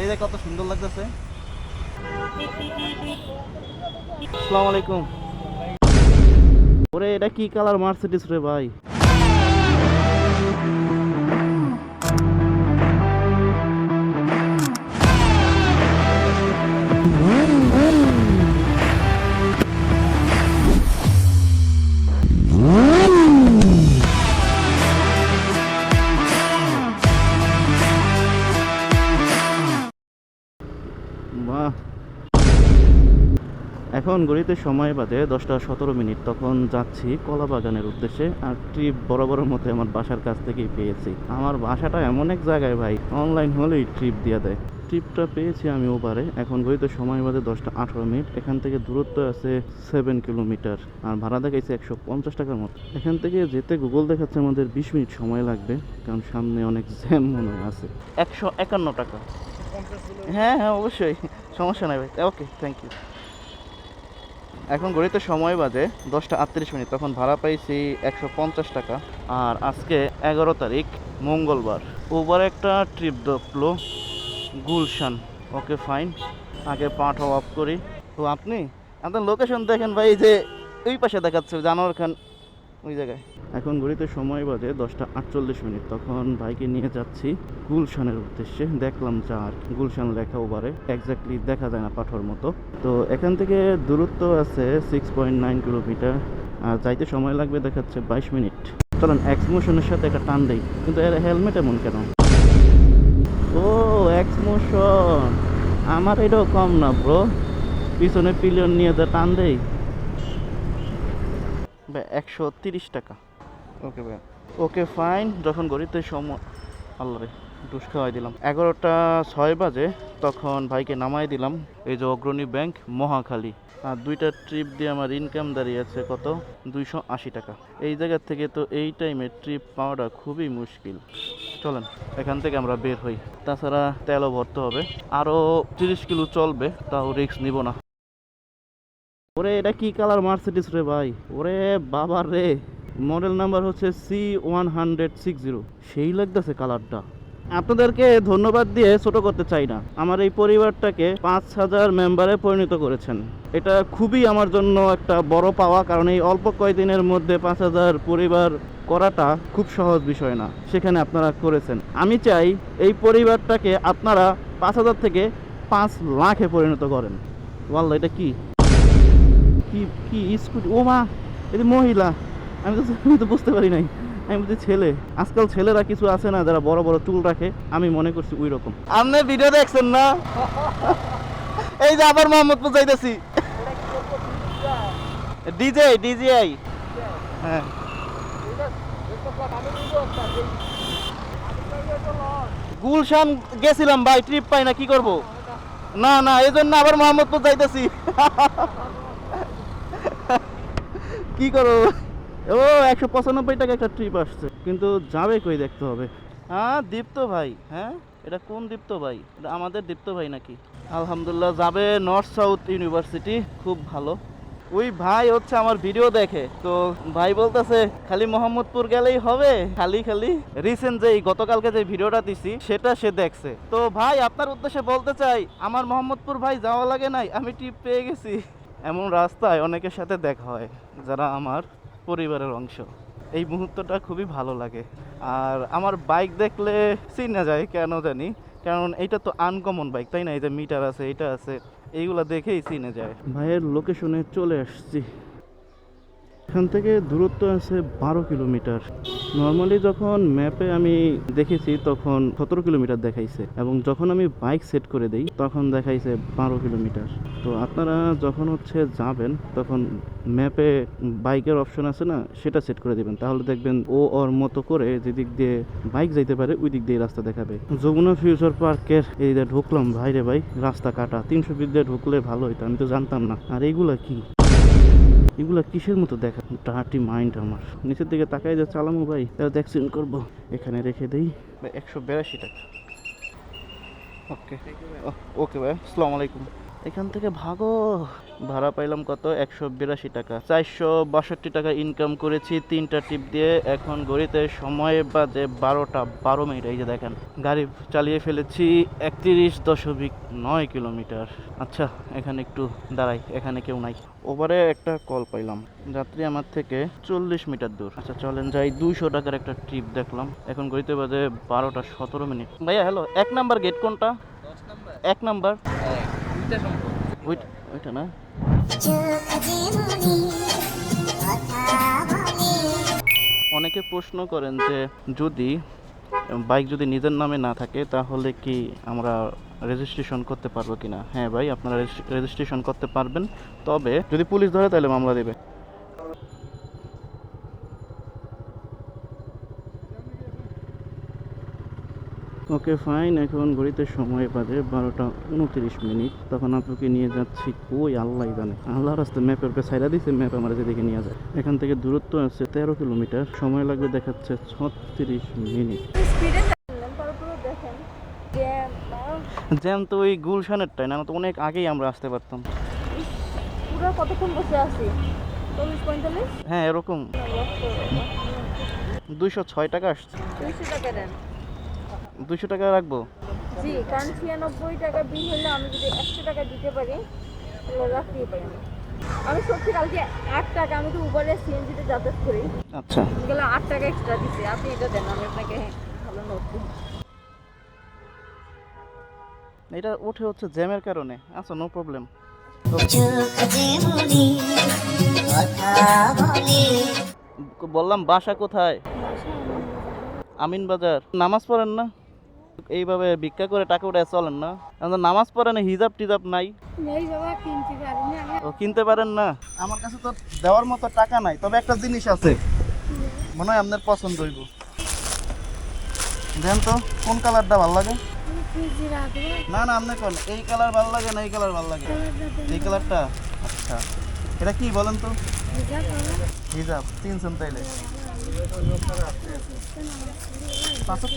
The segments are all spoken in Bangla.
এই যে কত সুন্দর লাগতেছে। আসসালামু আলাইকুম। ওরে এটা কি কালার মার্সিডিস রে ভাই? এখন গড়িতে সময় বাজে দশটা সতেরো মিনিট তখন যাচ্ছি কলা বাগানের উদ্দেশ্যে। আর ট্রিপ বরাবরের মতো আমার বাসার কাছ থেকেই পেয়েছি। আমার বাসাটা এমন এক জায়গায় ভাই অনলাইন হলেই ট্রিপ দিয়ে দেয়। ট্রিপটা পেয়েছি আমি ওপারে এখন গড়িতে সময় বাজে দশটা আঠারো মিনিট। এখান থেকে দূরত্ব আছে সেভেন কিলোমিটার আর ভাড়া দেখাইছে একশো পঞ্চাশ টাকার মতো। এখান থেকে যেতে গুগল দেখাচ্ছে আমাদের বিশ মিনিট সময় লাগবে কারণ সামনে অনেক জ্যাম মনে আছে। একশো একান্ন টাকা। হ্যাঁ হ্যাঁ অবশ্যই। সমস্যা নাই ভাই। ওকে থ্যাংক ইউ এখন ঘড়িতে সময় বাজে দশটা আটত্রিশ মিনিট, তখন ভাড়া পাইছি একশো পঞ্চাশ টাকা। আর আজকে এগারো তারিখ, মঙ্গলবার। ওবার একটা ট্রিপ দেখল গুলশান। ওকে ফাইন আগে পাঠ অফ করি। তো আপনি আপনার লোকেশন দেখেন ভাই, যে ওই পাশে দেখাচ্ছে, জানোয়ার খান ওই জায়গায়। এখন ঘড়িতে সময় বাজে দশটা আটচল্লিশ মিনিট। তখন ভাইকে নিয়ে যাচ্ছি গুলশানের উদ্দেশ্যে। দেখলাম যা আর গুলশান লেখা ওভারে। এক্স্যাক্টলি দেখা যায় না পাঠর মতো। তো এখান থেকে দূরত্ব আছে সিক্স পয়েন্ট নাইন কিলোমিটার আর যাইতে সময় লাগবে দেখাচ্ছে বাইশ মিনিট। চলেন এক্সমোশনের সাথে একটা টান দেই। কিন্তু এর হেলমেট এমন কেন? ও এক্সমোশন আমার এটাও কম না ব্রো পিছনে পিলিয়ন নিয়ে যা টান দেই। ভাই একশো তিরিশ টাকা। ওকে ভাই। ওকে ফাইন যখন গড়িতে সময় আল্লাহ রে ডুস খাওয়াই দিলাম। এগারোটা ছয় বাজে তখন ভাইকে নামাই দিলাম এই যে অগ্রণী ব্যাংক মহাখালী। আর দুইটা ট্রিপ দিয়ে আমার ইনকাম দাঁড়িয়ে আছে কত? দুইশো আশি টাকা। এই জায়গা থেকে তো এই টাইমে ট্রিপ পাওয়াটা খুবই মুশকিল। চলেন এখান থেকে আমরা বের হই। তাছাড়া তেলও ভরতে হবে। আরও তিরিশ কিলো চলবে তাও রিস্ক নিব না। ওরে, এটা কি কালার মার্সিডিস রে ভাই? ওরে বাবা রে। মডেল নাম্বার হচ্ছে C one hundred six zero সেই লাগতেছে কালারটা। আপনাদেরকে ধন্যবাদ দিয়ে ছোট করতে চাই না। আমার এই পরিবারটাকে পাঁচ হাজার মেম্বারে পরিণত করেছেন। এটা খুবই আমার জন্য একটা বড় পাওয়া, কারণ এই অল্প কয়দিনের মধ্যে পাঁচ হাজার পরিবার করাটা খুব সহজ বিষয় না। সেখানে আপনারা করেছেন। আমি চাই এই পরিবারটাকে আপনারা পাঁচ হাজার থেকে পাঁচ লাখে পরিণত করেন। ওয়াল্লা এটা কি? কি কি, স্কুটি? ও মা এটা মহিলা। আমি তো আমি তো বুঝতে পারি নাই। আমি বলছি ছেলে। আজকাল ছেলেরা কিছু আছে না, যারা বড় বড় চুল রাখে। আমি মনে করছি ওই রকম। আপনি ভিডিও দেখছেন না? এই যে আবার মোহাম্মদপুর যাইতেছি। ডিজে ডিজিআই হ্যাঁ। গুলশান গেছিলাম ভাই ট্রিপ পাই না, কি করব? না না এই জন্য আবার মোহাম্মদপুর যাইতেছি। কি করো? ও, একশো পঁচানব্বই টাকা একটা ট্রিপ আসছে। কিন্তু যাবে কই দেখতে হবে? হ্যাঁ দীপ্ত ভাই হ্যাঁ? এটা কোন দীপ্ত ভাই? এটা আমাদের দীপ্ত ভাই নাকি? আলহামদুলিল্লাহ, যাবে নর্থ সাউথ ইউনিভার্সিটি খুব ভালো। ওই ভাই হচ্ছে আমার ভিডিও দেখে। তো ভাই বলতেছে, খালি মোহাম্মদপুর গেলেই হবে? খালি খালি? রিসেন্ট যে গতকালকে যে ভিডিওটা দিছি, সেটা সে দেখছে। তো ভাই, আপনার উদ্দেশ্যে বলতে চাই, আমার মোহাম্মদপুর ভাই যাওয়া লাগে নাই, আমি টিপ পেয়ে গেছি। এমন রাস্তায় অনেকের সাথে দেখা হয়, যারা আমার পরিবারের অংশ। এই মুহূর্তটা খুবই ভালো লাগে। আর আমার বাইক দেখলে চিনা যায়, কেন জানি? কারণ এটা তো আনকমন বাইক, তাই না? এই যে মিটার আছে, এটা আছে, এইগুলো দেখেই চিনে যায়। ভাইয়ের লোকেশনে চলে আসছি। এখান থেকে দূরত্ব আছে বারো কিলোমিটার। নর্মালি যখন ম্যাপে আমি দেখেছি, তখন সতেরো কিলোমিটার দেখাইছে এবং যখন আমি বাইক সেট করে দেই, তখন দেখাইছে বারো কিলোমিটার। তো আপনারা যখন হচ্ছে যাবেন, তখন ম্যাপে বাইকের অপশন আছে না, সেটা সেট করে দিবেন। তাহলে দেখবেন ও ওর মতো করে যেদিক দিয়ে বাইক যাইতে পারে ওই দিক দিয়ে রাস্তা দেখাবে। যমুনা ফিউচার পার্কের এই ঢুকলাম, ভাইরে ভাই, রাস্তা কাটা। তিনশো ফিট দিয়ে ঢুকলে ভালো হইতো, আমি তো জানতাম না। আর এইগুলা কি? এগুলা কিসের মতো দেখা? টাহাটি মাইন্ড আমার। নিচের দিকে তাকাই যা চালামো ভাই, তাহলে অ্যাক্সিডেন্ট করব। এখানে রেখে দেই। একশো বিরাশি টাকা। ওকে ওকে ভাই। আসসালামু আলাইকুম। এখান থেকে ভাগো। ভাড়া পাইলাম কত? একশো বিরাশি টাকা। চারশো বাষট্টি টাকা ইনকাম করেছি তিনটা টিপ দিয়ে। এখন ঘড়িতে সময় বাজে বারোটা বারো মিনিট। এই যে দেখেন গাড়ি চালিয়ে ফেলেছি একত্রিশ দশমিক নয় কিলোমিটার। আচ্ছা এখানে একটু দাঁড়াই এখানে কেউ নাই। ওভারে একটা কল পাইলাম। যাত্রী আমার থেকে চল্লিশ মিটার দূর। আচ্ছা চলেন যাই। দুইশো টাকার একটা ট্রিপ দেখলাম। এখন ঘড়িতে বাজে বারোটা সতেরো মিনিট। ভাইয়া হ্যালো এক নাম্বার গেট কোনটা? এক নাম্বার অনেকে প্রশ্ন করেন যে যদি, বাইক যদি নিজের নামে না থাকে, তাহলে কি আমরা রেজিস্ট্রেশন করতে পারব কিনা? হ্যাঁ ভাই, আপনারা রেজিস্ট্রেশন করতে পারবেন। তবে যদি পুলিশ ধরে, তাহলে মামলা দেবে। ওকে ফাইন এখন ঘড়িতে সময় বাজে বারোটা উনত্রিশ মিনিট। তখন আপনাকে নিয়ে যাচ্ছি কই? আল্লাহ জানে। আল্লাহ রাস্তা ম্যাপের পে সাইডা দিছে ম্যাপ আমার যেদিকে নিয়ে যায়। এখান থেকে দূরত্ব আছে তেরো কিলোমিটার সময় লাগবে দেখাচ্ছে ছত্রিশ মিনিট। জ্যাম তো ওই গুলশানেরটাই না তো অনেক আগেই আমরা আসতে পারতাম। পুরো কতক্ষণ বসে আছি? চল্লিশ পঁয়তাল্লিশ? হ্যাঁ এরকম। দুইশো ছয় টাকা আসছে। দুইশো টাকা দেন। দুইশো টাকা রাখব? জি কারণ ছিয়ানব্বই টাকা বিল হলে আমি যদি একশো টাকা দিতে পারি তাহলে রাখতেই পারি। আমি। সত্যি কালকে আট টাকা আমি তো উবারে সিএনজিতে যাতায়াত করি। আচ্ছা। গেলে আট টাকা এক্সট্রা দিচ্ছি আপনি এটা দেন আমি আপনাকে ভালো নোট দিই। এটা উঠে হচ্ছে জ্যামের কারণে। আচ্ছা নো প্রবলেম বললাম বাসা কোথায়? আমিন বাজার নামাজ পড়েন না? এইভাবে ভিক্ষা করে টাকা উঠে চলেন না। আপনার নামাজ পড়েন হিজাব টিজাব নাই। কিনতে ও কিনতে পারেন না? আমার কাছে তো দেওয়ার মতো টাকা নাই তবে একটা জিনিস আছে। মনে হয় আপনার পছন্দ হইব। দেন তো কোন কালারটা ভালো লাগে? না না আপনি কোন? এই কালার ভালো লাগে না এই কালার ভালো লাগে? এই কালারটা? আচ্ছা। এটা কি বলেন তো? হিজাব তিনশন তাইলে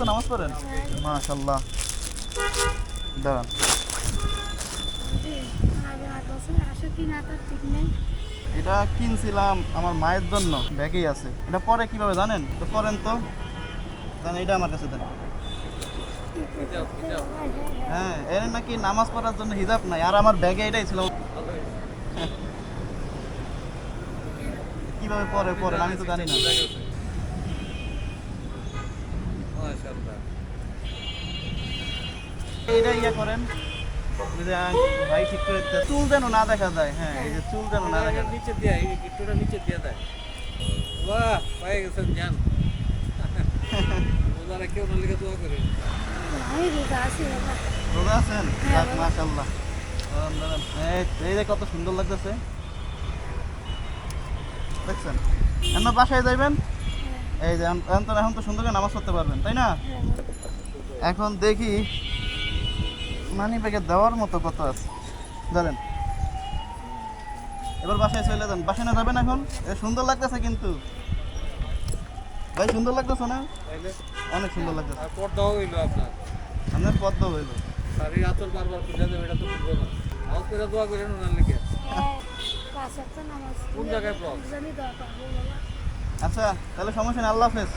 নামাজ পড়েন? মাশাল্লাহ দাঁড়ান। এটা কিনছিলাম আমার মায়ের জন্য, ব্যাগেই আছে। এটা পরে কীভাবে জানেন? তো করেন তো। জানেন, এটা আমার কাছে দেন। হ্যাঁ এর নাকি নামাজ পড়ার জন্য হিজাব নাই, আর আমার ব্যাগে এটাই ছিল। কীভাবে পরে পরে, আমি তো জানি না। এইটা ইয়া করেন। ভাই ঠিক করে চুল যেন না দেখা যায় হ্যাঁ এই যে চুল যেন না দেখা নিচে দিয়ে নিচে দিয়ে দেয়। বাহ পায়ে গেছেন জ্ঞান ওনারা কেউ না লিখে দোয়া করে। রোজা আছেন? মাশাল্লাহ দাঁড়ান, দাঁড়ান। এই এই যে কত সুন্দর লাগতেছে। দেখছেন? এখন বাসায় যাইবেন? এই যে এখন এখন তো এখন তো সুন্দর করে নামাজ পড়তে পারবেন তাই না? এখন দেখি মানি ব্যাগে দেওয়ার মতো কত আছে। ধরেন এবার বাসায় চলে যান। বাসায় না যাবেন এখন? এ সুন্দর লাগতেছে কিন্তু। ভাই সুন্দর লাগতেছে না? অনেক সুন্দর লাগতেছে। আর পর্দাও হইল আপনার। আপনার পদ্ম হইল। এই আতর বারবার খুলে দেবে এটা তো খুলবো না। আজ করে দোয়া লিখে কোন জায়গায় আচ্ছা তাহলে সমস্যা নেই। আল্লাহ হাফেজ।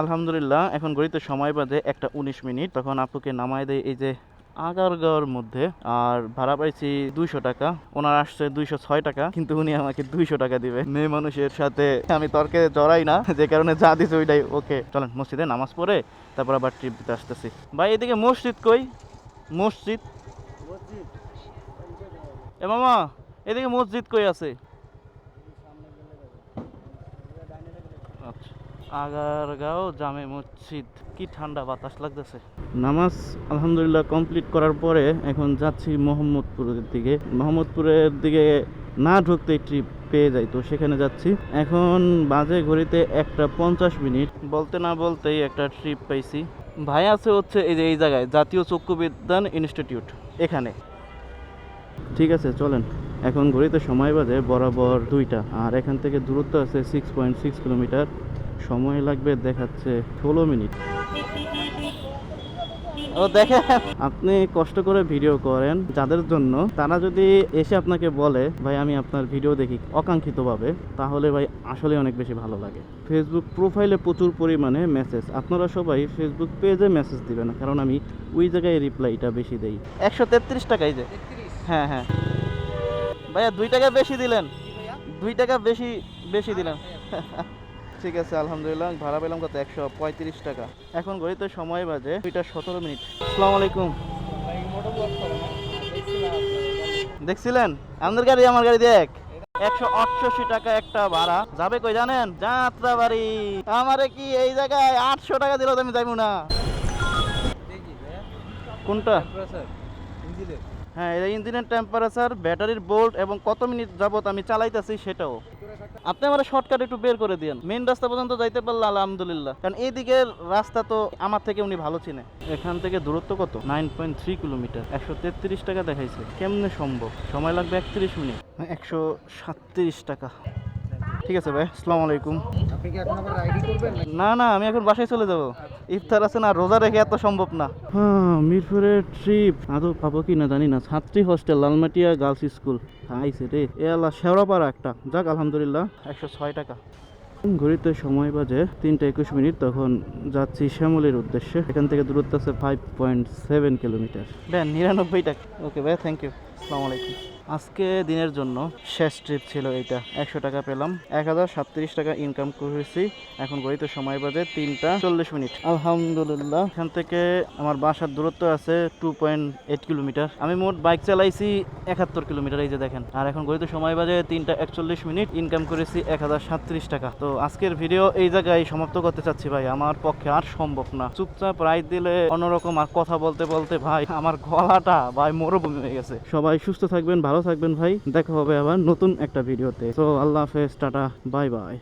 আলহামদুলিল্লাহ, এখন ঘড়িতে সময় বাজে একটা উনিশ মিনিট। তখন আপুকে নামায় দেয় এই যে আগারগাঁওর মধ্যে, আর ভাড়া পাইছি দুইশো টাকা। ওনার আসছে দুইশো ছয় টাকা, কিন্তু উনি আমাকে দুইশো টাকা দিবে। মেয়ে মানুষের সাথে আমি তর্কে জড়াই না, যে কারণে যা দিছে ওইটাই ওকে। চলেন, মসজিদে নামাজ পড়ে তারপর আবার ট্রিপ দিতে আসতেছি। ভাই, এদিকে মসজিদ কই? মসজিদ? এ মামা, এদিকে মসজিদ কই আছে আচ্ছা আগারগাঁও জামে মসজিদ। কি ঠান্ডা বাতাস লাগতেছে। নামাজ আলহামদুলিল্লাহ কমপ্লিট করার পরে এখন যাচ্ছি মোহাম্মদপুরের দিকে। মোহাম্মদপুরের দিকে না ঢুকতেই ট্রিপ পেয়ে যাই, তো সেখানে যাচ্ছি। এখন বাজে ঘড়িতে একটা পঞ্চাশ মিনিট। বলতে না বলতেই একটা ট্রিপ পাইছি। ভাই আছে হচ্ছে এই যে এই জায়গায়, জাতীয় চক্ষু বিজ্ঞান ইনস্টিটিউট এখানে। ঠিক আছে, চলেন। এখন ঘড়িতে সময় বাজে বরাবর দুইটা, আর এখান থেকে দূরত্ব আছে সিক্স পয়েন্ট সিক্স কিলোমিটার সময় লাগবে দেখাচ্ছে ষোলো মিনিট। ও দেখেন। আপনি কষ্ট করে ভিডিও করেন যাদের জন্য। তারা যদি এসে আপনাকে বলে ভাই আমি আপনার ভিডিও দেখি অকাঙ্ক্ষিতভাবে তাহলে ভাই আসলে অনেক বেশি ভালো লাগে। ফেসবুক প্রোফাইলে প্রচুর পরিমাণে মেসেজ আপনারা সবাই ফেসবুক পেজে মেসেজ দিবেন না কারণ আমি ওই জায়গায় রিপ্লাইটা বেশি দেই। একশো তেত্রিশ টাকাই যে। হ্যাঁ হ্যাঁ। ভাইয়া দুই টাকা বেশি দিলেন। দুই টাকা বেশি বেশি দিলেন। ঠিক আছে, আলহামদুলিল্লাহ, ভাড়া পেলাম কত? একশো পঁয়ত্রিশ টাকা। এখন ঘড়িতে সময় বাজে দুইটা সতেরো মিনিট। আসসালামু আলাইকুম। দেখছিলেন? আমাদের গাড়ি, আমার গাড়ি দেখ। একশো আটষট্টি টাকা একটা ভাড়া। যাবে কই জানেন? যাত্রা বাড়ি আমারে কি এই জায়গায় আটশো টাকা দিলেও তো আমি যাইবো না? কোনটা? হ্যাঁ এটা ইঞ্জিনের টেম্পারেচার ব্যাটারির বোল্ট এবং কত মিনিট যাবত আমি চালাইতেছি সেটাও। আপনি আমার শর্টকাট একটু বের করে দিন মেন রাস্তা পর্যন্ত যাইতে পারলে আলহামদুলিল্লাহ। কারণ এইদিকে রাস্তা তো আমার থেকে উনি ভালো চিনে। এখান থেকে দূরত্ব কত? Nine point three kilometre. একশো তেত্রিশ টাকা দেখাইছে। কেমনে সম্ভব? সময় লাগবে একত্রিশ মিনিট। একশো সাতত্রিশ টাকা। ঠিক আছে ভাই আসসালামু আলাইকুম। আপনি কি এখন আবার রাইডি করবেন না না আমি এখন বাসায় চলে যাব। ইফতার আছে না রোজা রেখে এত সম্ভব না। হ্যাঁ মিরপুরের ট্রিপ। আদৌ পাবো কি না জানি না ছাত্রী হোস্টেল লালমাটিয়া গার্লস স্কুল। আইসে রে এ আল্লাহ শেওড়াপাড়া একটা। যাক আলহামদুলিল্লাহ। একশো ছয় টাকা। ঘড়িতে সময় বাজে তিনটা একুশ মিনিট তখন যাচ্ছি শ্যামলের উদ্দেশ্যে। এখান থেকে দূরত্ব আছে five point seven kilometre then নিরানব্বই টাকা। ওকে ভাই থ্যাংক ইউ আসসালামু আলাইকুম। আজকে দিনের জন্য শেষ ট্রিপ ছিল এইটা। একশো টাকা পেলাম, এক টাকা ইনকাম করেছি। এখন ঘড়িতে সময় বাজে তিনটা চল্লিশ মিনিট। আলহামদুলিল্লাহ। এখান থেকে আমার বাসার দূরত্ব আছে টু পয়েন্ট এইট কিলোমিটার আমি মোট বাইক চালাইছি একাত্তর কিলোমিটার এই যে দেখেন। আর এখন ঘড়িতে সময় বাজে তিনটা একচল্লিশ মিনিট ইনকাম করেছি এক টাকা। তো আজকের ভিডিও এই জায়গায় সমাপ্ত করতে চাচ্ছি ভাই। আমার পক্ষে আর সম্ভব না। চুপচাপ রাইড দিলে অন্যরকম আর কথা বলতে বলতে ভাই, আমার গলাটা ভাই মরুভূমি হয়ে গেছে। সবাই সুস্থ থাকবেন, ভালো থাকবেন ভাই। দেখা হবে আবার নতুন একটা ভিডিওতে। তো আল্লাহ হাফেজ, টাটা, বাই বাই।